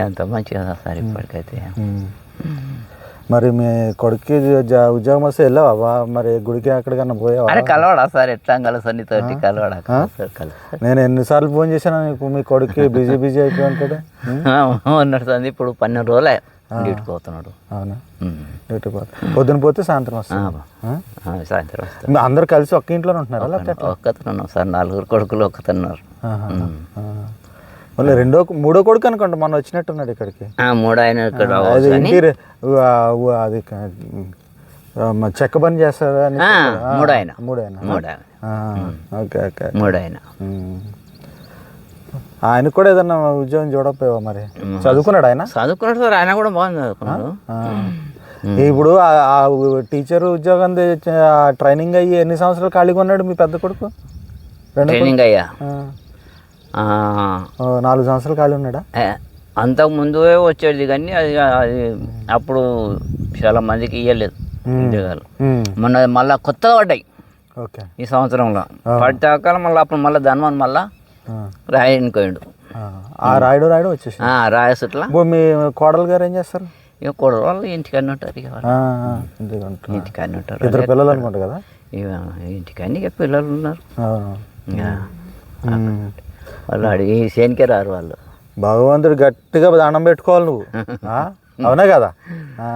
అంత మంచిగా సార్ ఇప్పటికైతే. మరి మీ కొడుక్కి జ- ఉద్యోగం వస్తే వెళ్ళావా? మరి గుడికి ఎక్కడికన్నా పోయావా? అరే కలవడా సార్? ఎట్లా కలుసండి తోటి కలవడా? సార్ నేను ఎన్నిసార్లు ఫోన్ చేశాను నీకు? మీ కొడుక్కి బిజీ బిజీ అయిపోయి ఉంటాడు ఉన్నట్టుంది ఇప్పుడు పన్నెండు రోజులే డ్యూటీకి పోతున్నాడు. అవునా. డ్యూటీ పో పొద్దున పోతే సాయంత్రం ఆ, వస్తా ఆ, సాయంత్రం అందరు కలిసి ఒక్క ఇంట్లోనే ఉంటున్నారా లేకపోతే ఎట్లా? ఒక్కతను ఉన్నాం సార్. నలుగురు కొడుకులు ఒక్కతన్నారు. మళ్ళీ రెండో మూడో కొడుకు అనుకుంటా మొన్న వచ్చినట్టున్నాడు ఇక్కడికి. మూడు ఆయన ఇక్కడ అది అది చెక్క పని చేస్తారా అని మూడు ఆయన. మూడు ఆయన. మూడు ఓకే ఓకే. మూడు ఆయన. కూడా ఏదన్నా ఉద్యోగం చూడకపోయావా మరి? చదువుకున్నాడు ఆయన? చదువుకున్నాడు సార్ ఆయన కూడా బాగుంది చదువుకున్నాడు. ఇప్పుడు ఆ- టీచర్ ఉద్యోగం ట్రైనింగ్ అయ్యి ఎన్ని సంవత్సరాలు ఖాళీగా ఉన్నాడు మీ పెద్ద కొడుకు? రెండు ట్రైనింగ్ అయ్యా. నాలుగు సంవత్సరాలు ఖాళీ ఉన్నాడా? అంతకు ముందు వచ్చేది కానీ అది అది అప్పుడు చాలా మందికి ఇవ్వలేదు ఉద్యోగాలు. మొన్న మళ్ళీ కొత్తగా పడ్డాయి. ఓకే. ఈ సంవత్సరంలో. పడ్డాక మళ్ళీ అప్పుడు మళ్ళీ ధనవన్ మళ్ళీ ఆ. రాయనికి పోయిండు ఆ. రాయడు రాయడు వచ్చేసి రాయసుట్లా. మీ కోడలు గారు ఏం చేస్తారు? ఇక కూడా వాళ్ళు ఇంటికన్నీ ఉంటారు ఇక. ఇంటికన్నీ ఉంటారు. ఇద్దరు పిల్లలు అనుకుంటా కదా? ఇంటికన్నీ ఇక పిల్లలు ఉన్నారు. వాళ్ళు అడిగి చేనికే రారు వాళ్ళు. భగవంతుడు గట్టిగా దండం పెట్టుకోవాలి నువ్వు. ఆ? అవునా కదా? ఆ.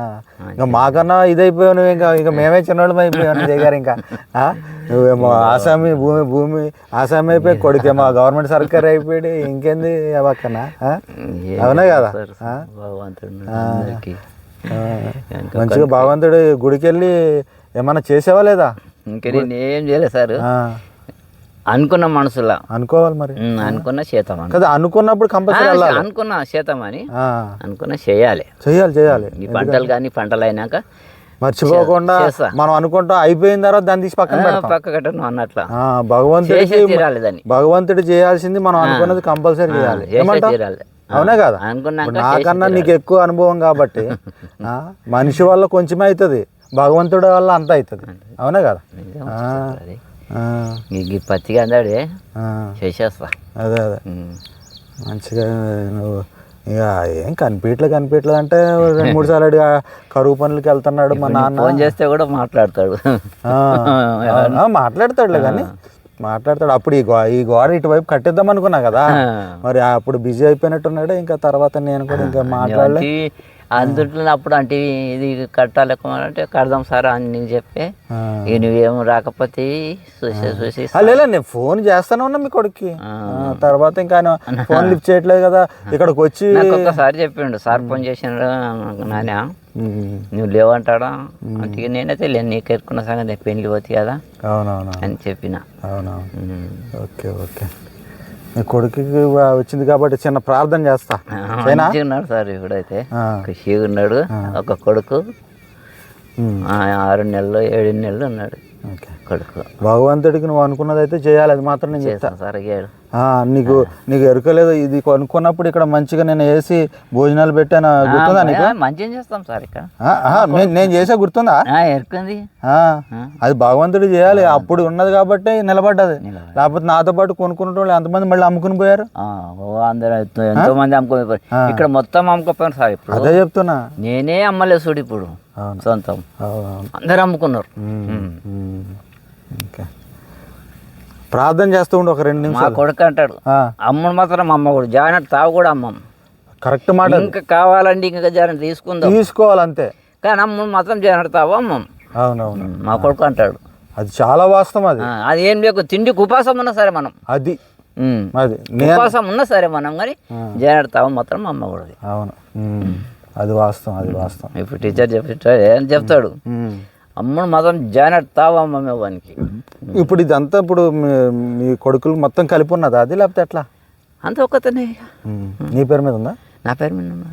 ఇంకా మాకన్నా ఇదైపోయావు నువ్వు ఇంకా ఇంకా మేమే చిన్నోళ్ళం అయిపోయావు దగ్గర ఇంకా. ఆ? నువ్వేమో ఆసామి భూమి భూమి ఆసామి అయిపోయి కొడుకేమో గవర్నమెంట్ సర్కార్ అయిపోయాడు ఇంకేంది పక్కన? అవునా కదా. మంచిగా భగవంతుడు గుడికి వెళ్ళి ఏమన్నా చేసేవా లేదా? ఇంకా నేను ఏం చేయలేదు సార్. అనుకున్న మనసులా. అనుకోవాలి మరి. అనుకున్న చేతామని కదా అనుకున్నప్పుడు కంపల్సరీ అనుకున్న చేతామని. అనుకున్న చేయాలి. చెయ్యాలి చేయాలి. ఈ పంటలు కానీ పంటలు అయినాక మర్చిపోకుండా. మనం అనుకుంటాం అయిపోయిన తర్వాత దాన్ని తీసి పక్కన పక్క కట్టను అన్నట్ల. దాన్ని. భగవంతుడు చేయాల్సింది మనం అనుకున్నది కంపల్సరీ చేయాలి. అవునా కదా? నాకన్నా నీకు ఎక్కువ అనుభవం కాబట్టి మనిషి వల్ల కొంచెమే అవుతుంది. భగవంతుడి వల్ల అంత అవుతుంది. అవునా కదా? ఈ పత్తిగా అందాడే. చేసేస్తా. అదే అదే. మంచిగా నువ్వు ఇక ఏం కనిపించట్లే కనిపించట్లేదు అంటే రెండు మూడు సార్లు అడిగా కరువు పనులకి వెళ్తున్నాడు మా నాన్న. ఫోన్ చేస్తే కూడా మాట్లాడతాడు. మాట్లాడతాడులే కానీ మాట్లాడతాడు. అప్పుడు ఈ గో ఈ గోడ ఇటువైపు కట్టిద్దాం అనుకున్నా కదా. మరి అప్పుడు బిజీ అయిపోయినట్టున్నాడు. ఇంకా తర్వాత నేను కూడా ఇంకా మాట్లాడలే. ఏమంటి, అందుట్లో అప్పుడు అంటే ఇది కట్టాలి అంటే కడదాం సార్ అని నేను చెప్పే. ఇక నువ్వేం రాకపోతే చూసి చూసి లేదు నేను ఫోన్ చేస్తానే ఉన్నా మీ కొడుక్కి. తర్వాత ఇంకా ఆయన ఫోన్ లిఫ్ట్ చేయట్లేదు కదా ఇక్కడికి వచ్చి నాకు ఒక్కసారి చెప్పిండు సార్ ఫోన్ చేసిండు నాన్న నువ్వు లేవంటాడా? అంటే ఇక నేనైతే లేను నీకు ఎరుకున్న సంగతి పెళ్ళి పోతుంది కదా అని చెప్పిన. Okay okay. మీ కొడుకుకి వచ్చింది కాబట్టి చిన్న ప్రార్థన చేస్తా. ఉన్నాడు సార్ ఇప్పుడైతే. ఖుషిగా ఉన్నాడు ఒక కొడుకు. ఆరు నెలలు ఏడు నెలలు ఉన్నాడు. భగవంతుడికి నువ్వు అనుకున్నది అయితే చేయాలి అది మాత్రం నేను చేస్తాను సార్ నీకు నీకు ఎరుకలేదు ఇది కొనుక్కున్నప్పుడు ఇక్కడ మంచిగా నేను వేసి భోజనాలు పెట్టాను గుర్తుందా నీకు? మంచిగా చేస్తాం సార్ ఇక్కడ? నేను నేను చేసా గుర్తుందా? ఎరుకుంది. ఆ, అది భగవంతుడు చేయాలి అప్పుడు ఉన్నది కాబట్టి నిలబడ్డది. లేకపోతే నాతో పాటు కొనుక్కున్న వాళ్ళు ఎంతమంది మళ్ళీ అమ్ముకుని పోయారు? అందరూ ఎంతో- మంది అమ్ముకోపోయారు ఇక్కడ మొత్తం అమ్ముకోపోయారు సార్ ఇప్పుడు. అదే చెప్తున్నా. నేనే అమ్మలేదు చూడు ఇప్పుడు. సొంతం. అందరు అమ్ముకున్నారు. ప్రార్థన చేస్తూ ఉండు ఒక రెండు మా నిమిషాలు. కొడుకు అంటాడు ఆ, అమ్మడు మాత్రం అమ్మ కూడా జాయిన్ తావు కూడా అమ్మం కరెక్ట్ మాట. ఇంకా కావాలండి ఇంకా జాయిన్ తీసుకుందాం. తీసుకోవాలి అంతే కానీ అమ్మ మాత్రం జాయిన్ తావు అమ్మం అవునవును. మా కొడుకు అంటాడు. అది చాలా వాస్తవం అది. అది ఏం లేకు తిండికి ఉపాసం ఉన్నా సరే మనం. అది. అది. ఉపాసం ఉన్నా సరే మనం కానీ జాయిన్ తావు మాత్రం అమ్మ కూడా అవును అది వాస్తవం అది వాస్తవం. ఇప్పుడు టీచర్ చెప్తాడు ఏం చెప్తాడు? ఉమ్. అమ్మడు మాత్రం జాయిన్ తావు అమ్మ వానికి. ఇప్పుడు ఇదంతా ఇప్పుడు మీ- కొడుకులు మొత్తం కలిపి ఉన్నదా అది లేకపోతే ఎట్లా? అంత ఒక్కతనే. నీ పేరు మీద ఉందా? నా పేరు మీద.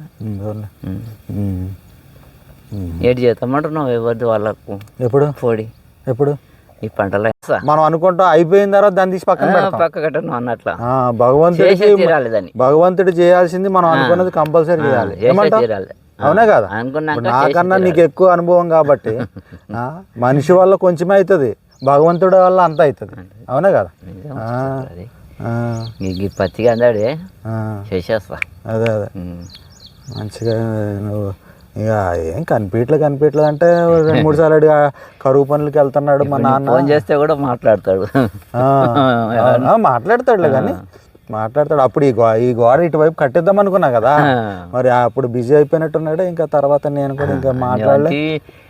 ఏడు చేస్తామంటున్నావు ఎవరిది వాళ్ళకు? ఎప్పుడు? పొడి. ఎప్పుడు? ఈ పంటలు మనం అనుకుంటాం అయిపోయిన తర్వాత దాన్ని తీసి పక్కన పక్క కట్టను అన్నట్ల. దాన్ని. భగవంతుడు చేయాల్సింది మనం అనుకున్నది కంపల్సరీ చేయాలి? తీరాలి. అవునా కదా? నాకన్నా నీకు ఎక్కువ అనుభవం కాబట్టి మనిషి వల్ల కొంచెమే అవుతుంది భగవంతుడి వల్ల అంత అవుతుంది అవునా కదా? ఈ పత్తిగా అందాడే చేసేస్తా. అదే అదే. మంచిగా నువ్వు ఇక ఏం కనిపించట్లేదు కనిపించట్లేదు అంటే రెండు మూడు సార్లు అడిగి కరువు పనులకి వెళ్తున్నాడు మా నాన్న. ఫోన్ చేస్తే కూడా మాట్లాడతాడు. మాట్లాడతాడులే కానీ. మాట్లాడతాడు. అప్పుడు ఈ గో ఈ గోడ ఇటువైపు కట్టిద్దాం అనుకున్నా కదా. మరి అప్పుడు బిజీ అయిపోయినట్టున్నాడు. ఇంకా తర్వాత నేను కూడా ఇంకా మాట్లాడలే. ఇలాంటి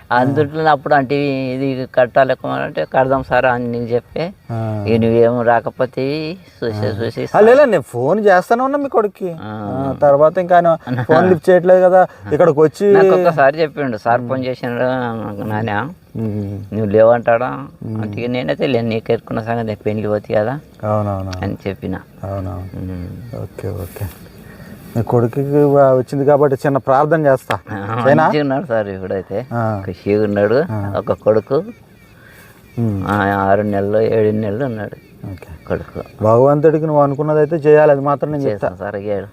అందుట్లో అప్పుడు అంటే ఇది కట్టాలి అంటే కడదాం సార్ అని నేను చెప్పే. ఆ. ఇక నువ్వేం రాకపోతే చూసి చూసి లేదు నేను ఫోన్ చేస్తానే ఉన్నా మీ కొడుక్కి. తర్వాత ఇంకా ఆయన ఫోన్ లిఫ్ట్ చేయట్లేదు కదా ఇక్కడికి వచ్చి నాకు ఒక్కసారి చెప్పిండు సార్ ఫోన్ చేసిండు నాన్న నువ్వు లేవంటాడా? అంటే నేనైతే లేను నీకు ఎత్తుకున్న సంగతి పెళ్ళి పోతుంది కదా అని చెప్పిన. Okay okay. మీ కొడుకుకి వచ్చింది కాబట్టి చిన్న ప్రార్థన చేస్తా. ఉన్నాడు సార్ ఇప్పుడైతే. ఉన్నాడు ఒక కొడుకు. ఉమ్, ఆ, ఆరు నెలలు ఏడు నెలలు ఉన్నాడు కొడుకు. భగవంతుడికి నువ్వు అనుకున్నది అయితే చేయాలి అది మాత్రం నేను చెప్తా. చేస్తాం సార్ అయ్యాడు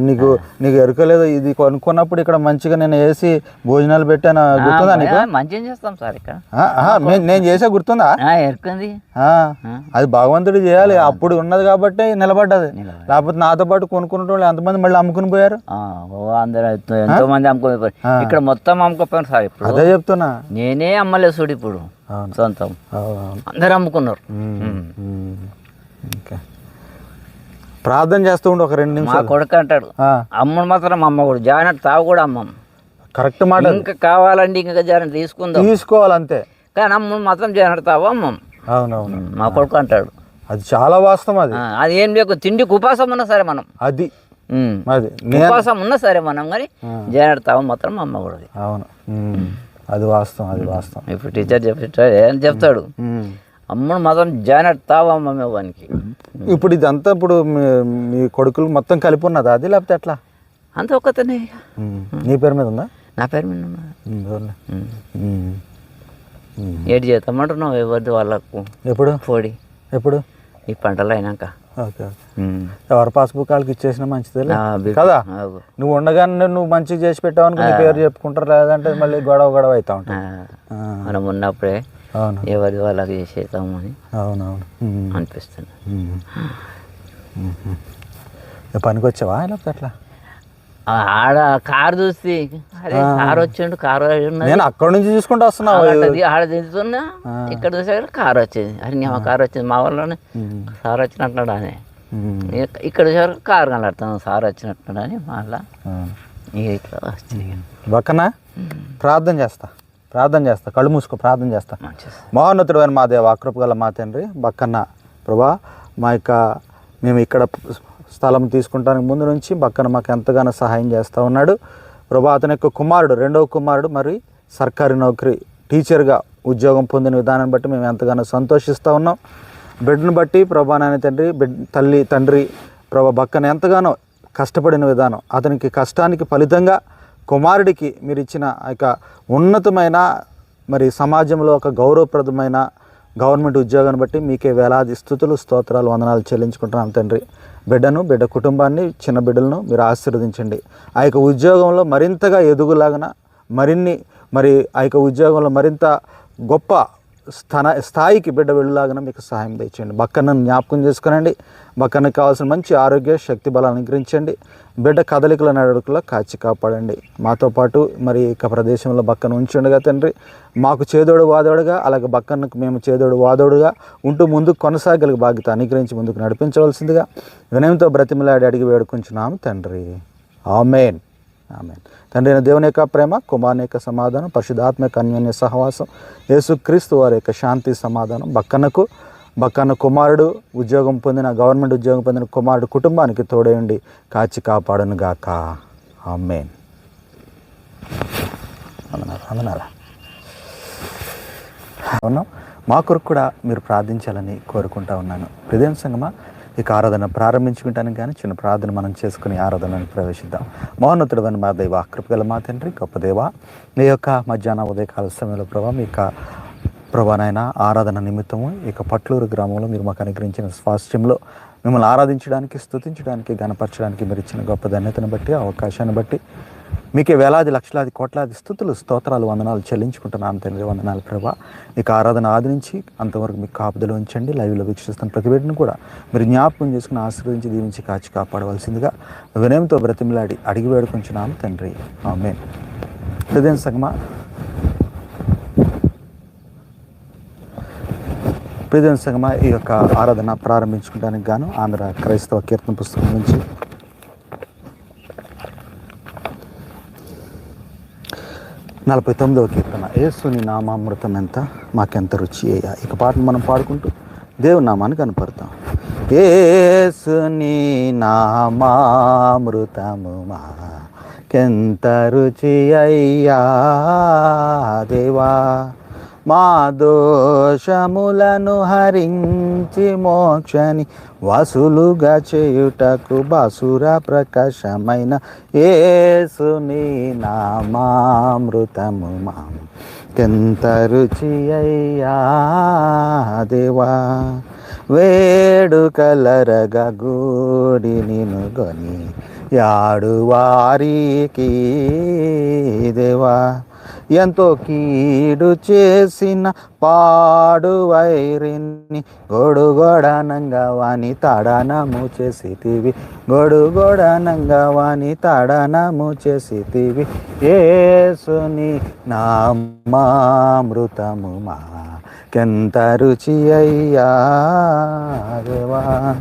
నీకు నీకు ఎరుకలేదు ఇది కొనుక్కున్నప్పుడు ఇక్కడ మంచిగా నేను వేసి భోజనాలు పెట్టాను గుర్తుందా నీకు? మంచిగా చేస్తాం సార్ ఇక్కడ. నేను- చేసే గుర్తుందా? ఎరుకుంది. అది భగవంతుడు చేయాలి అప్పుడు ఉన్నది కాబట్టి నిలబడ్డది. లేకపోతే నాతో పాటు కొనుక్కున్న వాళ్ళు ఎంతమంది మళ్ళీ అమ్ముకుని పోయారు? అందరూ ఎంతో మంది అమ్ముకోపోయారు ఇక్కడ మొత్తం అమ్ముకోపోయారు సార్ ఇప్పుడు. అదే చెప్తున్నా. నేనే అమ్మలేదు చూడు ఇప్పుడు. సొంతం. అందరు అమ్ముకున్నారు. ప్రార్థన చేస్తూ ఉండు ఒక రెండు మా నిమిషాలు. కొడుకు అంటాడు అమ్మను మాత్రం అమ్మ కూడా జానట్ తావు కూడా అమ్మం. కరెక్ట్ మాట. ఇంకా కావాలండి ఇంకా జానట్ తీసుకుందాం. తీసుకోవాలంతే. కానీ అమ్మను మాత్రం జానట్ తావు అమ్మం. అవునవును. మా కొడుకు అంటాడు. అది చాలా వాస్తవం అది. అది ఏం లేకు తిండికి ఉపాసం ఉన్నా సరే మనం. అది. అది. ఉపాసం ఉన్నా సరే మనం కానీ జానట్ తావు మాత్రం అమ్మ కూడా అవును. అది వాస్తవం అది వాస్తవం. ఇప్పుడు టీచర్ చెప్తాడు ఏం చెప్తాడు. అమ్మను మాత్రం జానట్ తావు అమ్మ వానికి? ఇప్పుడు ఇదంతా ఇప్పుడు మీ కొడుకులు మొత్తం కలిపి ఉన్నదా అది లేకపోతే ఎట్లా? అంత ఒక్కతనే. నీ పేరు మీద ఉందా? నా పేరు మీద ఉన్నది. ఏడు చేద్దామంటున్నావు ఎవరిది వాళ్ళకు? ఎప్పుడు? పొడి. ఎప్పుడు? ఈ పంటలు అయినాక. Okay okay. ఎవరి పాస్బుక్ వాళ్ళకి ఇచ్చేసిన మంచిదే కదా. నువ్వు ఉండగానే నువ్వు మంచిగా చేసి పెట్టావు అనుకో నీ పేరు చెప్పుకుంటారు లేదంటే మళ్ళీ గొడవ గొడవ అవుతా ఆ, మనం ఉన్నప్పుడే అవును. ఎవరి వాళ్ళకి చేసేద్దామని అవునవును. ఉమ్. అనిపిస్తుంది. పనికి వచ్చావా లేకపోతే అట్లా ఆడ కారు చూస్తే అరే కారు వచ్చిండు కారు నేను అక్కడి నుంచి చూసుకుంటూ వస్తున్నావు ఆడ దిగుతున్నా ఇక్కడ చూసాక కారు వచ్చింది. అరే నీ కారు వచ్చింది మా వాళ్ళని. సార్ వచ్చినట్టున్నాడు అని. ఇక్కడ చూసాక కారు కనబడుతుంది సార్ వచ్చినట్టున్నాడు అని మళ్ళా ఇట్లా వచ్చింది. ప్రార్థన చేస్తా ప్రార్థన చేస్తా కళ్ళు మూసుకో ప్రార్థన చేస్తా. మహోన్నతుడు అని మా దేవ కృప గల మా తండ్రి బక్కన్న ప్రభా మా యొక్క మేము ఇక్కడ స్థలం తీసుకుంటానికి ముందు నుంచి పక్కన మాకు ఎంతగానో సహాయం చేస్తూ ఉన్నాడు. ప్రభా అతని యొక్క కుమారుడు రెండవ కుమారుడు మరి సర్కారీ నౌకరీ టీచర్గా ఉద్యోగం పొందిన విధానాన్ని బట్టి మేము ఎంతగానో సంతోషిస్తూ ఉన్నాం. బిడ్డను బట్టి ప్రభా నాయన తండ్రి బిడ్ తల్లి తండ్రి ప్రభా బక్కను ఎంతగానో కష్టపడిన విధానం అతనికి కష్టానికి ఫలితంగా కుమారుడికి మీరు ఇచ్చిన యొక్క ఉన్నతమైన మరి సమాజంలో ఒక గౌరవప్రదమైన గవర్నమెంట్ ఉద్యోగాన్ని బట్టి మీకే వేలాది స్థుతులు స్తోత్రాలు వందనాలు చెల్లించుకుంటున్నాం తండ్రి. బిడ్డను బిడ్డ కుటుంబాన్ని చిన్న బిడ్డలను మీరు ఆశీర్వదించండి. ఆ యొక్క ఉద్యోగంలో మరింతగా ఎదుగులాగన మరిన్ని మరి ఆ యొక్క ఉద్యోగంలో మరింత గొప్ప స్థాన స్థాయికి బిడ్డ వెళ్ళలాగిన మీకు సహాయం తెచ్చండి బక్కన్ను జ్ఞాపకం చేసుకునండి. బక్కనికి కావాల్సిన మంచి ఆరోగ్య శక్తి బలాన్ని అనుగ్రహించండి. బిడ్డ కదలికల నడుకలో కాచి కాపాడండి. మాతో పాటు మరి ఇక ప్రదేశంలో బక్కను ఉంచుండగా తండ్రి మాకు చేదోడు వాదోడుగా అలాగే బక్కన్నకు మేము చేదోడు వాదోడుగా ఉంటూ ముందుకు కొనసాగలిగే బాధ్యత అనుగ్రహించి ముందుకు నడిపించవలసిందిగా వినయంతో బ్రతిమలాడి అడిగి వేడుకుంటున్నాము తండ్రి. ఆమెన్. ఆమె తండ్రి అయిన దేవుని యొక్క ప్రేమ కుమారుని యొక్క సమాధానం పరిశుధాత్మ కన్యోన్య అన్యోన్య సహవాసం యేసుక్రీస్తు వారి యొక్క శాంతి సమాధానం బక్కనకు బక్కన్న కుమారుడు ఉద్యోగం పొందిన గవర్నమెంట్ ఉద్యోగం పొందిన కుమారుడు కుటుంబానికి తోడేయండి కాచి కాపాడను గాక. ఆమెన్. అందనాలా అందనాలా అవును మా కొరకు కూడా మీరు ప్రార్థించాలని కోరుకుంటా ఉన్నాను. హృదయం సంగమా ఇక ఆరాధన ప్రారంభించుకుంటానికి కానీ చిన్న ప్రార్థన మనం చేసుకుని ఆరాధనను ప్రవేశిద్దాం. మౌన్నతుడు అని మా దైవ కృపగల మా తండ్రి గొప్ప దేవ నీ యొక్క మధ్యాహ్న ఉదయకాల సమయంలో ప్రభావం ఇక యొక్క ఆరాధన నిమిత్తము ఇక పట్లూరు గ్రామంలో మీరు మాకు అనుగ్రహించిన స్వాస్థ్యంలో మిమ్మల్ని ఆరాధించడానికి స్థుతించడానికి గణపరచడానికి మీరు ఇచ్చిన గొప్ప ధన్యతను బట్టి అవకాశాన్ని బట్టి మీకే వేలాది లక్షలాది కోట్లాది స్థుతులు స్తోత్రాలు వందనాలు చెల్లించుకుంటున్నాను తండ్రి వందనాలు ప్రభా. మీకు ఆరాధన ఆదరించి అంతవరకు మీకు కాపుదలు ఉంచండి. లైవ్లో వీక్షిస్తున్న ప్రతి బిడ్డను కూడా మీరు జ్ఞాపకం చేసుకుని ఆశీర్వదించి దీవించి కాచి కాపాడవలసిందిగా వినయంతో బ్రతిమిలాడి అడిగి వేడుకుంటున్నాను తండ్రి. ఆమె హృదయం సగమా. ప్రియదన సంగమ ఈ యొక్క ఆరాధన ప్రారంభించుకోవడానికి గాను ఆంధ్ర క్రైస్తవ కీర్తన పుస్తకం నుంచి నలభై తొమ్మిదవ కీర్తన. యేసుని నామామృతం ఎంత? మాకెంత రుచి అయ్యా ఇక పాటను మనం పాడుకుంటూ దేవుని నామాన్ని కనపడతాం ఏసుని నామామృతము మాకెంత రుచి అయ్యా దేవా మా దోషములను హరించి మోక్షని వసులుగా చేయుటకు బసుర ప్రకాశమైన ఏసుని నామామృతము మాం ఎంత రుచి అయ్యా దేవా. వేడుకలరగా గూడి నిను గొని యాడు వారికి దేవా. ఎంతో కీడు చేసిన పాడు వైరిని గొడుగొడనంగా వాని తడనము చేసితివి. గొడుగొడనంగా వాని తడనము చేసితివి. ఏసుని నామామృతము మా కెంత రుచి అయ్యా దేవా.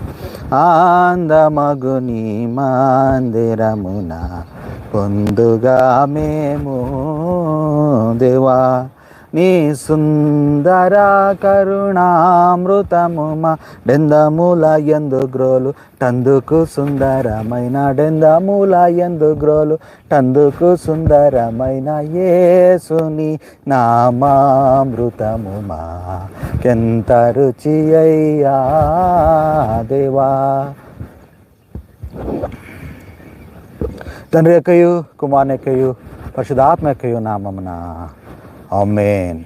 ఆందమగుని మందిరమునా పొందుగా మేము దేవా నీ సుందర కరుణామృతము మా డెందముల ఎందు గ్రోలు టందుకు సుందరమైన డెందముల ఎందు గ్రోలు టందుకు సుందరమైన ఏసుని నామామృతము మా. ఎంత రుచి అయ్యా దేవా. తండ్రి యొక్కయు కుమారుని యొక్కయు పరిశుధాత్మ యొక్కయు నామమున. ఆమేన్.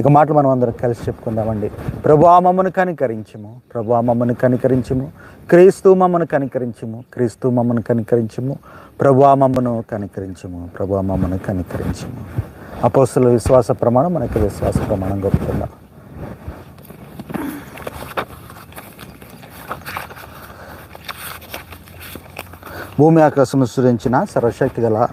ఇక మాటలు మనం అందరం కలిసి చెప్పుకుందామండి. ప్రభు మమ్మను కనికరించము. ప్రభు మమ్మను కనికరించము. క్రీస్తు మమ్మను కనికరించము. క్రీస్తు మమ్మను కనికరించము. ప్రభు మమ్మను కనికరించము. ప్రభు మమ్మను కనికరించము. అపోస్తుల విశ్వాస ప్రమాణం మనకి విశ్వాస ప్రమాణం గొప్పకుందాం భూమి ఆకాశము సృజించిన సర్వశక్తి గల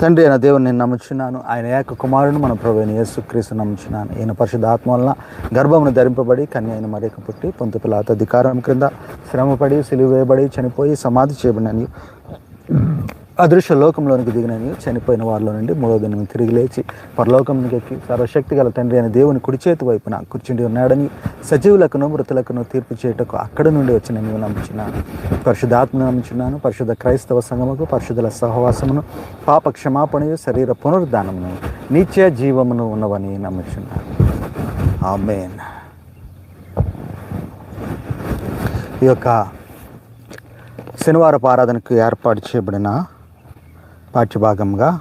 తండ్రి అయిన దేవుని నేను నమ్ముచున్నాను. ఆయన ఏక కుమారుడు మన ప్రభు అయిన యేసుక్రీస్తు నమ్ముచున్నాను. ఈయన పరిశుద్ధ ఆత్మ వలన గర్భమును ధరింపబడి కన్య అయిన మరేక పుట్టి పొంతు పిల్లత అధికారం క్రింద శ్రమపడి సిలువేయబడి చనిపోయి సమాధి చేయబడినని అదృశ్య లోకంలోనికి దిగినని చనిపోయిన వారిలో నుండి మూడో దినం తిరిగి లేచి పరలోకంలోకి ఎక్కి సర్వశక్తి గల తండ్రి అయిన దేవుని కుడి చేతి వైపున కూర్చుండి ఉన్నాడని సజీవులకును మృతులకును తీర్పు చేయుటకు అక్కడ నుండి వచ్చిన నీవు నమ్ముచున్నాను పరిశుద్ధాత్మ నమ్ముచున్నాను. పరిశుద్ధ క్రైస్తవ సంఘముకు పరిశుద్ధుల సహవాసమును పాప క్షమాపణయు శరీర పునరుద్ధానమును నిత్య జీవమును ఉన్నవని నమ్ముచున్నాను. ఆమెన్. ఈ యొక్క శనివారపు ఆరాధనకు ఏర్పాటు చేయబడిన పాఠ్యభాగంగా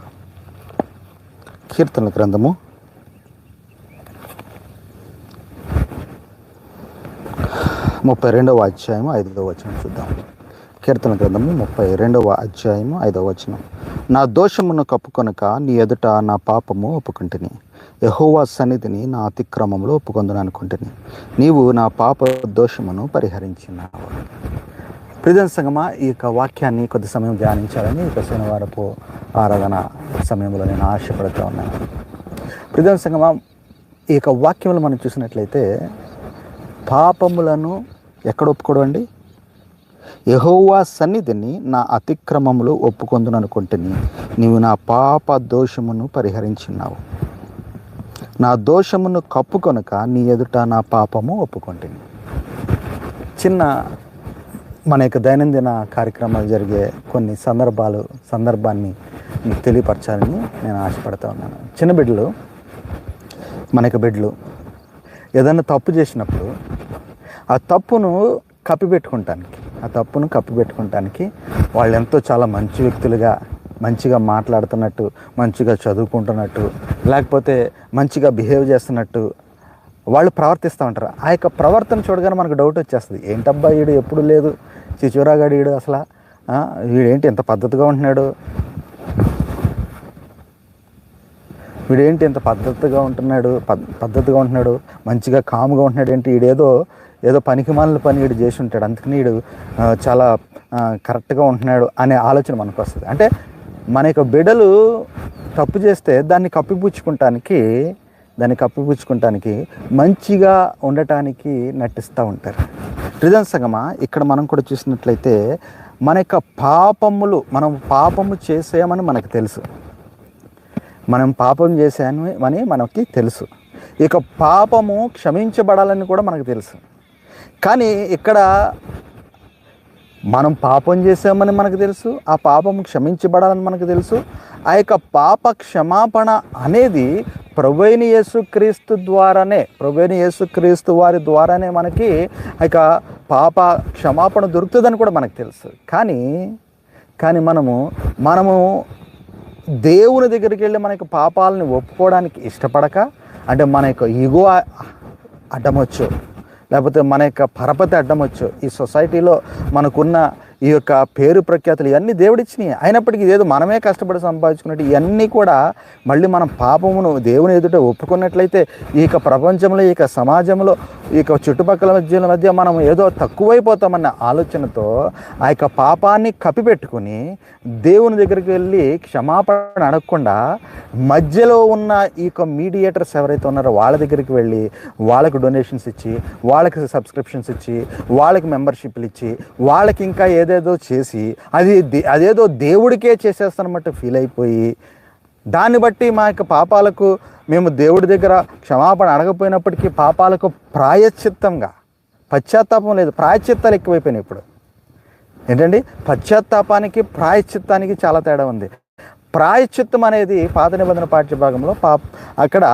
కీర్తన గ్రంథము. ముప్పై రెండవ అధ్యాయము ఐదవ వచనం చూద్దాం. కీర్తన గ్రంథము ముప్పై రెండవ అధ్యాయము ఐదవ వచనం. నా దోషమును కప్పుకొనక నీ ఎదుట నా పాపము ఒప్పుకుంటుని. యహోవా సన్నిధిని నా అతిక్రమంలో ఒప్పుకొందును అనుకుంటుని నీవు నా పాప దోషమును పరిహరించినావు. ప్రిజన్ సంగమా ఈ యొక్క వాక్యాన్ని కొద్ది సమయం ధ్యానించాలని ఈ యొక్క శనివారపు ఆరాధన సమయంలో నేను ఆశపడుతూ ఉన్నాను. ప్రిజన్ సంగమా ఈ యొక్క వాక్యంలో మనం చూసినట్లయితే పాపములను ఎక్కడ ఒప్పుకోవడం అండి యహోవా సన్నిధిని నా అతిక్రమములు ఒప్పుకొందును అనుకుంటుని నీవు నా పాప దోషమును పరిహరించున్నావు నా దోషమును కప్పుకొనక నీ ఎదుట నా పాపము ఒప్పుకొంటిని. చిన్న మన యొక్క దైనందిన కార్యక్రమాలు జరిగే కొన్ని సందర్భాలు సందర్భాన్ని మీకు తెలియపరచాలని నేను ఆశపడుతూ ఉన్నాను. చిన్న బిడ్డలు మన యొక్క బిడ్డలు ఏదైనా తప్పు చేసినప్పుడు ఆ తప్పును కప్పిపెట్టుకుంటానికి ఆ తప్పును కప్పిపెట్టుకుంటానికి వాళ్ళు ఎంతో చాలా మంచి వ్యక్తులుగా మంచిగా మాట్లాడుతున్నట్టు మంచిగా చదువుకుంటున్నట్టు లేకపోతే మంచిగా బిహేవ్ చేస్తున్నట్టు వాళ్ళు ప్రవర్తిస్తూ ఉంటారు. ఆ యొక్క ప్రవర్తన చూడగానే మనకు డౌట్ వచ్చేస్తుంది. ఏంటబ్బా వీడు ఎప్పుడు లేదు? చిచూరాగాడు వీడు అసలు వీడేంటి ఇంత పద్ధతిగా ఉంటున్నాడు? వీడేంటి ఇంత పద్ధతిగా ఉంటున్నాడు? పద్ధతిగా ఉంటున్నాడు? మంచిగా కామ్గా ఉంటున్నాడు ఏంటి? వీడేదో ఏదో పనికి మాలిన పని వీడు చేసి ఉంటాడు. అందుకని వీడు చాలా కరెక్ట్గా ఉంటున్నాడు అనే ఆలోచన మనకు వస్తుంది. అంటే మన యొక్క బిడలు తప్పు చేస్తే దాన్ని కప్పిపుచ్చుకుంటానికి దాన్ని కప్పిపుచ్చుకుంటానికి మంచిగా ఉండటానికి నటిస్తూ ఉంటారు. రిజన్ సగమా ఇక్కడ మనం కూడా చూసినట్లయితే మన యొక్క పాపములు మనం పాపము చేసామని మనకు తెలుసు. మనం పాపం చేశాను అని మనకి తెలుసు. ఇక పాపము క్షమించబడాలని కూడా మనకు తెలుసు. కానీ ఇక్కడ మనం పాపం చేసామని మనకు తెలుసు ఆ పాపం క్షమించబడాలని మనకు తెలుసు. ఆ యొక్క పాప క్షమాపణ అనేది ప్రభుైన యేసుక్రీస్తు ద్వారానే ప్రభుైన యేసుక్రీస్తు వారి ద్వారానే మనకి ఇక పాప క్షమాపణ దొరుకుతుందని కూడా మనకు తెలుసు. కానీ కానీ మనము మనము దేవుని దగ్గరికి వెళ్ళి మన యొక్క పాపాలని ఒప్పుకోవడానికి ఇష్టపడక అంటే మన యొక్క ఈగో అడ్డమొచ్చు లేకపోతే మన యొక్క పరపతి అడ్డమొచ్చు ఈ సొసైటీలో మనకున్న ఈ యొక్క పేరు ప్రఖ్యాతులు ఇవన్నీ దేవుడిచ్చినాయి. అయినప్పటికీ ఏదో మనమే కష్టపడి సంపాదించుకున్నట్టు ఇవన్నీ కూడా మళ్ళీ మనం పాపమును దేవుని ఎదుట ఒప్పుకున్నట్లయితే ఈ యొక్క ప్రపంచంలో ఈ యొక్క సమాజంలో ఈ యొక్క చుట్టుపక్కల మధ్యల మధ్య మనం ఏదో తక్కువైపోతామన్న ఆలోచనతో ఆ యొక్క పాపాన్ని కప్పిపెట్టుకుని దేవుని దగ్గరికి వెళ్ళి క్షమాపణ అడగకుండా మధ్యలో ఉన్న ఈ యొక్క మీడియేటర్స్ ఎవరైతే ఉన్నారో వాళ్ళ దగ్గరికి వెళ్ళి వాళ్ళకి డొనేషన్స్ ఇచ్చి వాళ్ళకి సబ్స్క్రిప్షన్స్ ఇచ్చి వాళ్ళకి మెంబర్షిప్లు ఇచ్చి వాళ్ళకి ఇంకా ఏదేదో చేసి అది అదేదో దేవుడికే చేసేస్తానన్నట్టు ఫీల్ అయిపోయి. దాన్ని బట్టి మా యొక్క పాపాలకు మేము దేవుడి దగ్గర క్షమాపణ అడగపోయినప్పటికీ పాపాలకు ప్రాయశ్చిత్తంగా పశ్చాత్తాపం లేదు ప్రాయశ్చిత్తాలు ఎక్కువైపోయినాయి ఇప్పుడు. ఏంటండి? పశ్చాత్తాపానికి ప్రాయశ్చిత్తానికి చాలా తేడా ఉంది. ప్రాయశ్చిత్తం అనేది పాత నిబంధన పాఠ్య భాగంలో పాప అక్కడ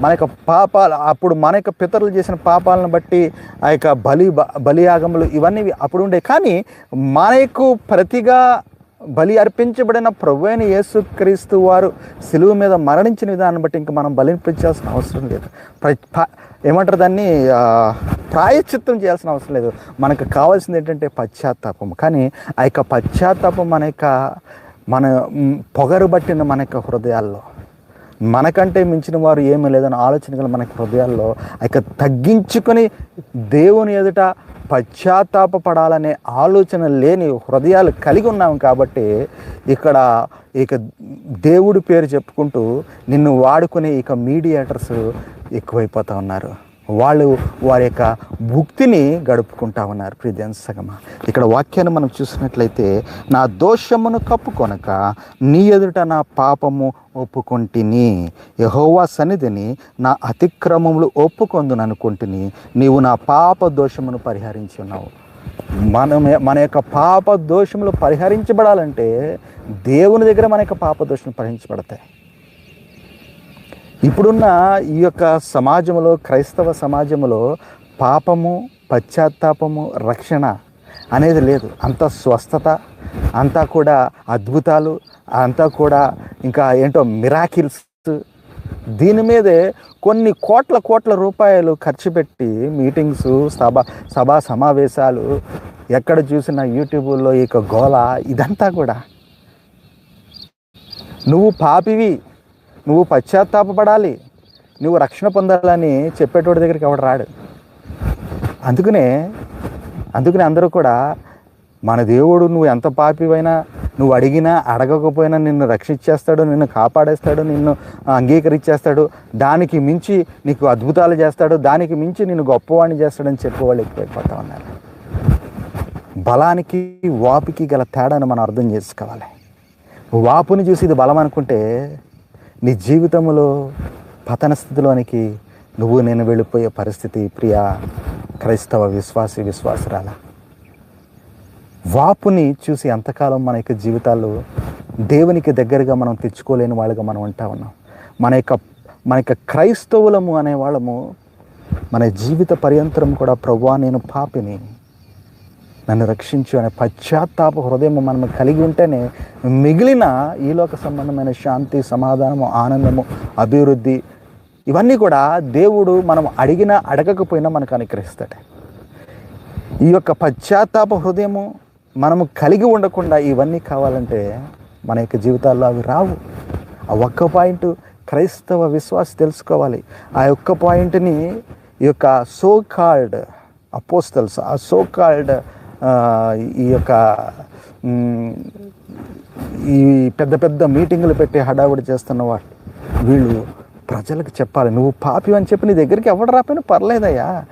మన యొక్క పాపాలు అప్పుడు మన యొక్క పితరులు చేసిన పాపాలను బట్టి ఆ యొక్క బలి బ- బలియాగములు ఇవన్నీ అప్పుడు ఉండే. కానీ మనకు ప్రతిగా బలి అర్పించబడిన ప్రభు అయిన యేసుక్రీస్తు వారు సిలువ మీద మరణించిన విధానం బట్టి ఇంకా మనం బలిపించాల్సిన అవసరం లేదు. ప్ర- ప- ఏమంటారు దాన్ని? ప్రాయశ్చిత్తం చేయాల్సిన అవసరం లేదు. మనకు కావాల్సింది ఏంటంటే పశ్చాత్తాపం. కానీ ఆ యొక్క పశ్చాత్తాపం మన యొక్క మన పొగరు పట్టిన మన యొక్క హృదయాల్లో మనకంటే మించిన వారు ఏమీ లేదని ఆలోచన గల హృదయాల్లో ఇక తగ్గించుకొని దేవుని ఎదుట పశ్చాత్తాపపడాలనే ఆలోచన లేని హృదయాలు కలిగి ఉన్నాం కాబట్టి ఇక్కడ ఇక దేవుడి పేరు చెప్పుకుంటూ నిన్ను వాడుకునే ఇక మీడియేటర్స్ ఎక్కువైపోతూ ఉన్నారు. వాళ్ళు వారి యొక్క భుక్తిని గడుపుకుంటా ఉన్నారు ప్రియన్ సగమ. ఇక్కడ వాక్యాన్ని మనం చూసినట్లయితే నా దోషమును కప్పుకొనక నీ ఎదుట నా పాపము ఒప్పుకొంటిని. యహోవా సన్నిధిని నా అతిక్రమములు ఒప్పుకొందుననుకుంటుని. నీవు నా పాప దోషమును పరిహరించి ఉన్నావు. మనమే మన యొక్క పాప దోషములు పరిహరించబడాలంటే దేవుని దగ్గర మన యొక్క పాప దోషం పరిహరించబడతాయి. ఇప్పుడున్న ఈ యొక్క సమాజంలో క్రైస్తవ సమాజంలో పాపము పశ్చాత్తాపము రక్షణ అనేది లేదు. అంత స్వస్థత అంతా కూడా అద్భుతాలు అంతా కూడా ఇంకా ఏంటో మిరాకిల్స్. దీని మీదే కొన్ని కోట్ల కోట్ల రూపాయలు ఖర్చు పెట్టి మీటింగ్స్ సభ సభా సమావేశాలు ఎక్కడ చూసిన యూట్యూబ్లో ఈ యొక్క గోళ ఇదంతా కూడా. నువ్వు పాపివి నువ్వు పశ్చాత్తాపడాలి నువ్వు రక్షణ పొందాలని చెప్పేటోడి దగ్గరికి ఎవడు రాడు. అందుకనే అందుకనే అందరూ కూడా మన దేవుడు నువ్వు ఎంత పాపివైనా నువ్వు అడిగినా అడగకపోయినా నిన్ను రక్షించేస్తాడు నిన్ను కాపాడేస్తాడు నిన్ను అంగీకరించేస్తాడు. దానికి మించి నీకు అద్భుతాలు చేస్తాడు దానికి మించి నిన్ను గొప్పవాణ్ణి చేస్తాడని చెప్పేవాళ్ళు ఎక్కువైపోతా ఉన్నారు. బలానికి వాపుకి గల తేడాను మనం అర్థం చేసుకోవాలి. వాపుని చూసి ఇది బలం అనుకుంటే నీ జీవితంలో పతన స్థితిలోనికి నువ్వు నేను వెళ్ళిపోయే పరిస్థితి ప్రియ క్రైస్తవ విశ్వాసి విశ్వాసరాల? వాపుని చూసి ఎంతకాలం మన యొక్క జీవితాలు దేవునికి దగ్గరగా మనం తెచ్చుకోలేని వాళ్ళుగా మనం ఉంటా ఉన్నాం. మన యొక్క మన యొక్క క్రైస్తవులము అనే వాళ్ళము మన జీవిత పర్యంతరం కూడా ప్రభువా నేను పాపిని. నన్ను రక్షించు అనే పశ్చాత్తాప హృదయం మనం కలిగి ఉంటేనే మిగిలిన ఈలోక సంబంధమైన శాంతి సమాధానము ఆనందము అభివృద్ధి ఇవన్నీ కూడా దేవుడు మనం అడిగినా అడగకపోయినా మనకు అనుగ్రహిస్తాడు. ఈ యొక్క పశ్చాత్తాప హృదయము మనము కలిగి ఉండకుండా ఇవన్నీ కావాలంటే మన యొక్క జీవితాల్లో అవి రావు. ఆ ఒక్క పాయింట్ క్రైస్తవ విశ్వాసం తెలుసుకోవాలి. ఆ యొక్క పాయింట్ని ఈ యొక్క సో కాల్డ్ అపోస్తల్స్ ఆ సో కాల్డ్ ఈ యొక్క ఈ పెద్ద పెద్ద మీటింగులు పెట్టి హడావుడి చేస్తున్న వాళ్ళు వీళ్ళు ప్రజలకు చెప్పాలి. నువ్వు పాపి అని చెప్పి నీ దగ్గరికి ఎవడు రాపోయినా పర్లేదయ్యా.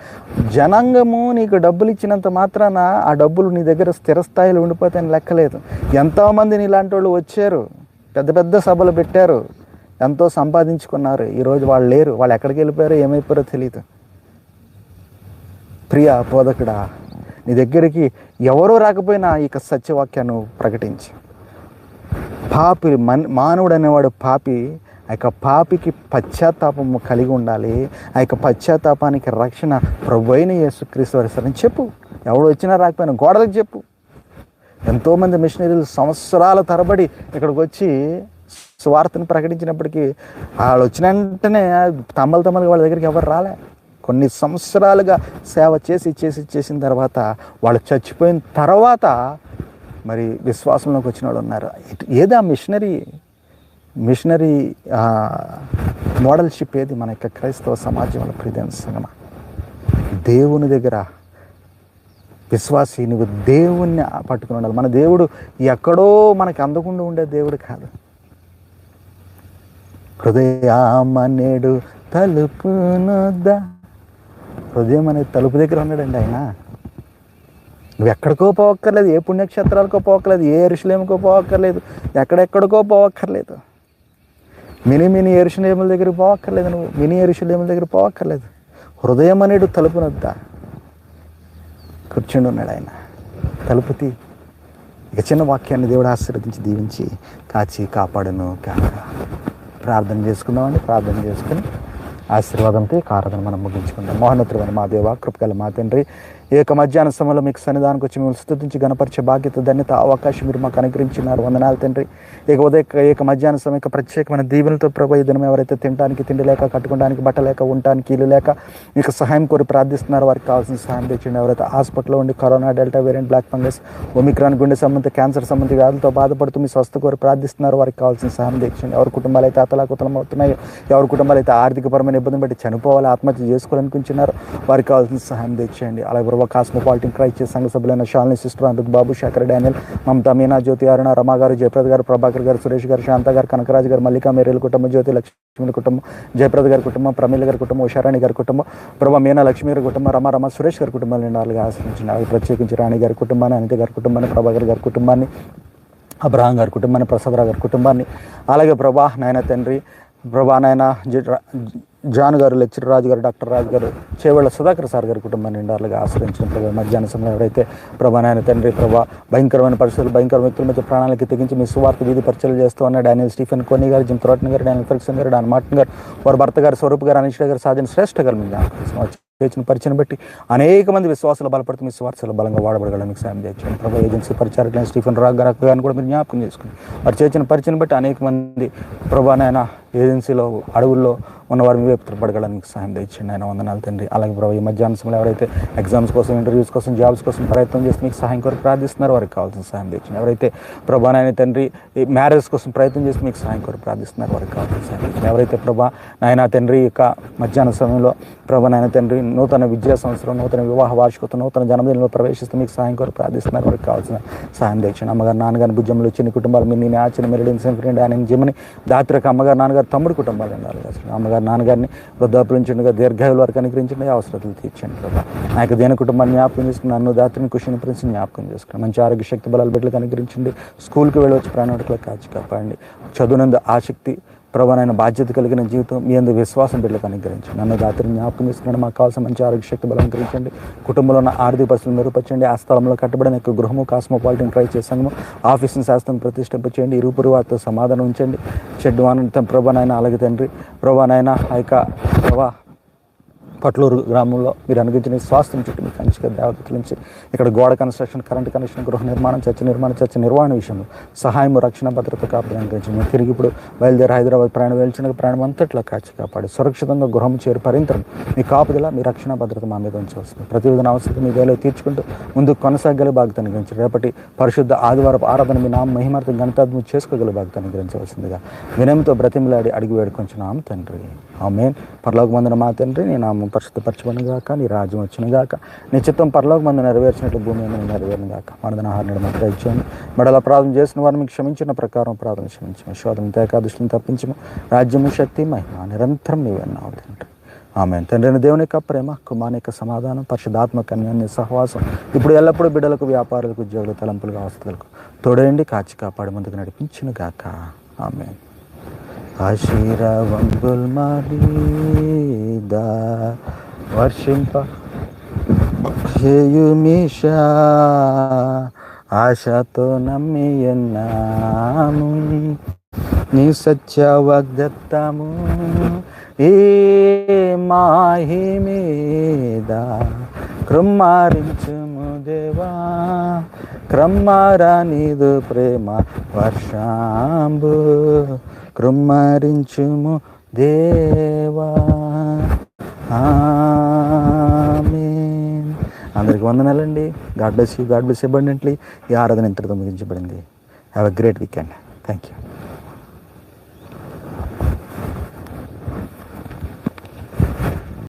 జనాంగము నీకు డబ్బులు ఇచ్చినంత మాత్రాన ఆ డబ్బులు నీ దగ్గర స్థిరస్థాయిలో ఉండిపోతాయని లెక్కలేదు. ఎంతోమంది నీలాంటి వాళ్ళు వచ్చారు. పెద్ద పెద్ద సభలు పెట్టారు. ఎంతో సంపాదించుకున్నారు. ఈరోజు వాళ్ళు లేరు. వాళ్ళు ఎక్కడికి వెళ్ళిపోయారో ఏమైపోయారో తెలియదు ప్రియా బోధకుడా నీ దగ్గరికి ఎవరో రాకపోయినా ఇక సత్యవాక్యాన్ని ప్రకటించి. పాపి మన్ మానవుడు అనేవాడు పాపి ఆ యొక్క పాపికి పశ్చాత్తాపము కలిగి ఉండాలి. ఆ యొక్క పశ్చాత్తాపానికి రక్షణ ప్రభువైన యేసుక్రీస్తు వారి చెప్పు. ఎవడు వచ్చినా రాకపోయినా గోడలకు చెప్పు. ఎంతోమంది మిషనరీలు సంవత్సరాల తరబడి ఇక్కడికి వచ్చి స్వార్థను ప్రకటించినప్పటికీ వాళ్ళు వచ్చిన వెంటనే తమ్మలు తమ్మలు వాళ్ళ దగ్గరికి ఎవరు రాలే. కొన్ని సంవత్సరాలుగా సేవ చేసి చేసి చేసిన తర్వాత వాళ్ళు చచ్చిపోయిన తర్వాత మరి విశ్వాసంలోకి వచ్చిన వాళ్ళు ఉన్నారు. ఇటు- ఏదా మిషనరీ మిషనరీ మోడల్షిప్ ఏది? మన యొక్క క్రైస్తవ సమాజంలో ప్రియమైన సంగమ? దేవుని దగ్గర విశ్వాసి నువ్వు దేవుణ్ణి పట్టుకుని ఉండాలి. మన దేవుడు ఎక్కడో మనకి అందకుండా ఉండే దేవుడు కాదు. హృదయామనేడు తలుపునొద్దా హృదయం అనేది తలుపు దగ్గర ఉన్నాడండి ఆయన. నువ్వు ఎక్కడికో పోవక్కర్లేదు ఏ పుణ్యక్షేత్రాలకో పోవక్కర్లేదు ఏ ఎరుషులేముకో పోవక్కర్లేదు ఎక్కడెక్కడికో పోవక్కర్లేదు. మినీ మినీ ఎరుషులేముల దగ్గరికి పోవక్కర్లేదు నువ్వు మినీ ఎరుషులేముల దగ్గర పోవక్కర్లేదు. హృదయం అనేడు తలుపునొద్దా కూర్చుండి ఉన్నాడు ఆయన. తలుపుతి ఇక చిన్న వాక్యాన్ని దేవుడు ఆశీర్వదించి దీవించి కాచి కాపాడును కాక ప్రార్థన చేసుకుందామండి ప్రార్థన చేసుకుని ఆశీర్వాదంతో ఈ ఆరాధన మనం ముగించుకుందాం. మోహనోత్తరమైన మా దేవ కృపగల మా తండ్రి ఈ యొక్క మధ్యాహ్న సమయంలో మీకు సన్నిధానికి వచ్చి మిమ్మల్ని స్థుతించి గణపరిచే బాధ్యత ధన్యత అవకాశం మీరు మాకు అనుగ్రహించినారు. వందనాలు తండ్రి. ఇక ఉదయ ఈ యొక్క మధ్యాహ్న సమయం యొక్క ప్రత్యేకమైన దీవెనలతో ప్రభు ఈ దినం ఎవరైతే తినడానికి తిండి లేక కట్టుకోవడానికి బట్ట లేక ఉండడానికి ఇల్లు లేక మీకు సహాయం కోరి ప్రార్థిస్తున్నారు వారికి కావాల్సిన సహాయం తెచ్చండి. ఎవరైతే హాస్పిటల్లో ఉండి corona delta variant black fungus omicron గుండె సంబంధిత క్యాన్సర్ సంబంధి వ్యాధులతో బాధపడుతూ మీ స్వస్థ కోరి ప్రార్థిస్తున్నారు వారికి కావాల్సిన సహాయం తెచ్చండి. ఎవరి కుటుంబాలు అయితే అతలాకుతలం అవుతున్నాయో ఎవరి కుటుంబాలు అయితే ఆర్థికపరమైన ఇబ్బంది బట్టి చనిపోవాలి ఆత్మహత్య చేసుకోవాలనుకుంటున్నారు వారికి కావాల్సిన సహాయం తెచ్చేయండి అలాగే ప్రభావ కాస్మోపాలిటిన్ క్రైస్ట్ సంఘ సభ్యులైన శాలిని సిస్టర్ అమృత్ బాబు శేఖర్ డానియల్ మమతా మీనా జ్యోతి అరుణ రమా గారు జయప్రద గారు ప్రభాకర్ గారు సురేష్ గారు శాంత గారు కనకరాజు గారు మల్లికా మేరేల కుటుంబం జ్యోతి లక్ష్మి కుటుంబం జయప్రద్ గారి కుటుంబం ప్రమీల గారి కుటుంబం ఉషారాణి గారి కుటుంబం ప్రభా మీనా లక్ష్మి గారి కుటుంబం రమా రమ సురేష్ గారి కుటుంబాన్ని నాలుగుగా ఆశ్రయించండి ప్రత్యేకించి రాణి గారి కుటుంబాన్ని అనిత గారి కుటుంబాన్ని ప్రభాకర్ గారి కుటుంబాన్ని అబ్రహాం గారి కుటుంబాన్ని ప్రసాదరావు గారి కుటుంబాన్ని అలాగే ప్రభా నాయన తండ్రి ప్రభా నాయన జాన్ గారు లెక్చర్ రాజు గారు డాక్టర్ రాజు గారు చేవళ్ళ సుధాకర్ సార్ గారి కుటుంబాన్ని నిండాలుగా ఆశ్రయించిన ప్రభావ మధ్యాహ్న సమయంలో ఎవరైతే ప్రభా నాయన తండ్రి ప్రభా భయంకరమైన పరిస్థితులు భయంకర వ్యక్తుల మధ్య ప్రాణాలకి తెగించి మీ సువార్త వీధి పరిచయం చేస్తూ ఉన్న డానియల్ స్టీఫెన్ కోనీ గారు జిమ్ త్రోటన్ గారు డానియల్ ఫెర్గ్సన్ గారు డాన్ మార్టిన్ గారు వారి భర్త గారు స్వరూప్ గారు అనిష్ గారు సాధన శ్రేష్ఠ గారు మీ జ్ఞాపకం చేసిన పరిచయం బట్టి అనేక మంది విశ్వాసాలు బలపడుతూ మీ స్వార్థలు బలంగా వాడబడగలని సాయం చేయించండి. ప్రభు ఏజెన్సీ పరిచారకులైన స్టీఫెన్ రాగ్ గారు గారిని కూడా మీరు జ్ఞాపకం చేసుకోండి. వారు చేసిన పరిచయం బట్టి అనేక మంది ప్రభానైనా ఏజెన్సీలో అడవుల్లో ఉన్నవారు మీ వైపు పడగలని మీకు సహాయం తెచ్చండి ఆయన వందనాలు తండ్రి. అలాగే ప్రభు ఈ మధ్యాహ్న సమయంలో ఎవరైతే ఎగ్జామ్స్ కోసం ఇంటర్వ్యూస్ కోసం జాబ్స్ కోసం ప్రయత్నం చేసి మీకు సహాయం కొరకు ప్రార్థిస్తున్నారు వారికి కావాల్సిన సహాయం తెచ్చండి ఎవరైతే ప్రభానైన తండ్రి ఈ మ్యారేజ్ కోసం ప్రయత్నం చేసి మీకు సహాయం కొరకు ప్రార్థిస్తున్నారు వారికి కావాల్సిన సహాయం తెచ్చండి ఎవరైతే ప్రభా నాయన తండ్రి యొక్క మధ్యాహ్న సమయంలో ప్రభా నాయన తండ్రి నూతన విద్యా సంవత్సరం నూతన వివాహ వార్షికత నూతన జన్మదినంలో ప్రవేశిస్తూ మీకు సహాయం కొరకు ప్రార్థిస్తున్నారు. వారికి కావాల్సిన సహాయం తెచ్చండి అమ్మగారు నాన్నగారి భుజంలో చిన్న కుటుంబాలు మీ నేను ఆచిన మెరడిన సెంఫ్రెండ్ ఆయన జిమ్మని దాత్రిక అమ్మగారు నాన్నగారు తమ్ముడు కుటుంబాలు ఉండాలి. అమ్మగారు నాన్నగారిని వృద్ధాపులించండిగా దీర్ఘాయుల వరకు అనుగ్రహించండి అవసరతలు తీర్చండి ప్రభా. నా యొక్క దేని కుటుంబాన్ని జ్ఞాపకం చేసుకుని నన్ను దాత్రిని కుషిని ప్రిన్స్ని జ్ఞాపకం చేసుకుని మంచి ఆరోగ్య శక్తి బలాలు బిడ్డలకు అనుగ్రహించండి. స్కూల్కి వెళ్ళవచ్చు ప్రాణాటకులకు కాచి కాపాడండి. చదువునందు ఆసక్తి ప్రభానైన బాధ్యత కలిగిన జీవితం మీ అందు విశ్వాసం బిడ్డలకు అనుగ్రహించండి. నన్ను దాత్రిని జ్ఞాపకం చేసుకుని మాకు కావాల్సిన మంచి ఆరోగ్య శక్తి బలం అనుగ్రహించండి కుటుంబంలో ఉన్న ఆర్థిక పరిస్థితులు మెరుగుపరచండి. ఆ స్థలంలో కట్టబడిన యొక్క గృహము కాస్మోపాలిటన్ ట్రై చేసాము ఆఫీస్ని శాస్త్రం ప్రతిష్ఠింపచేయండి. ఇరుపురు వారితో సమాధానం ఉంచండి. చెడ్డు ఆనందం నాయన అలాగే తండ్రి. ప్రభానైనా ఆ యొక్క ప్రభా పట్లూరు గ్రామంలో మీరు అనుగించిన స్వాస్థ్యం చుట్టూ మీకు కంచిగా దేవతల నుంచి ఇక్కడ గోడ కన్స్ట్రక్షన్ కరెంట్ కనెక్షన్ గృహ నిర్మాణం చర్చ నిర్మాణం చర్చ నిర్వహణ విషయంలో సహాయం రక్షణ భద్రత కాపాడు అనుగ్రహించింది మేము తిరిగి ఇప్పుడు బయలుదేరి హైదరాబాద్ ప్రయాణం వెళ్ళిన ప్రయాణం అంతట్లో కాచి కాపాడి సురక్షితంగా గృహం చేరు పరింతరం మీ కాపుదల మీ రక్షణ భద్రత మా మీద ఉంచవలసింది. ప్రతి విధంగా అవసరం మీ వేలో తీర్చుకుంటూ ముందుకు కొనసాగల బాధ్యత అనుగ్రహించి రేపటి పరిశుద్ధ ఆదివారపు ఆరాధన మీ నామ మహిమార్థం గణతాత్మ చేసుకోగల బాధ్యత అనుగ్రహించవలసిందిగా వినయంతో బ్రతిమలాడి అడిగి వేడుకొంచున్నాం తండ్రి. ఆమెన్. పరలోక మందున మా తండ్రి ఆమె పరిశుద్ధపరచబడినగాక నీ రాజ్యం వచ్చినగాక నీ చిత్తం మందు నెరవేర్చినట్లు భూమి మీద నెరవేరినగాక మనదన మాత్రం ఇచ్చాను మెడల ప్రార్థన చేసిన వారిని మీకు క్షమించిన ప్రకారం ప్రార్థన క్షమించము శోధన తేకాదృష్టిని తప్పించము. రాజ్యము శక్తి మహిమ నిరంతరం నీవన్నావు తండ్రి ఆమె తండ్రిని దేవుని యొక్క ప్రేమ కుమారుని యొక్క సమాధానం పరిశుధాత్మ కన్యాన్ని సహవాసం ఇప్పుడు ఎల్లప్పుడూ బిడ్డలకు వ్యాపారులకు ఉద్యోగులు తలంపులకు అవసరాలకు తోడేండి కాచి కాపాడి ముందుకు నడిపించిన గాక ఆమె ఆశీర్వంబుల్ మాలీదా వర్షింప హేయుమిషా ఆశతో నమ్మి ఎన్నాము నీ సత్య వాగ్దత్తము ఏ మాహి మీద కృమ్మారించుము దేవా క్రమ్మారా నీదు ప్రేమ వర్షాంబు. కృమ్మరించుము దేవా. అందరికి వందనాలండి. God bless you. God bless abundantly. ఈ ఆరాధన ఇంతటితో ముగించబడింది. Have a great weekend thank you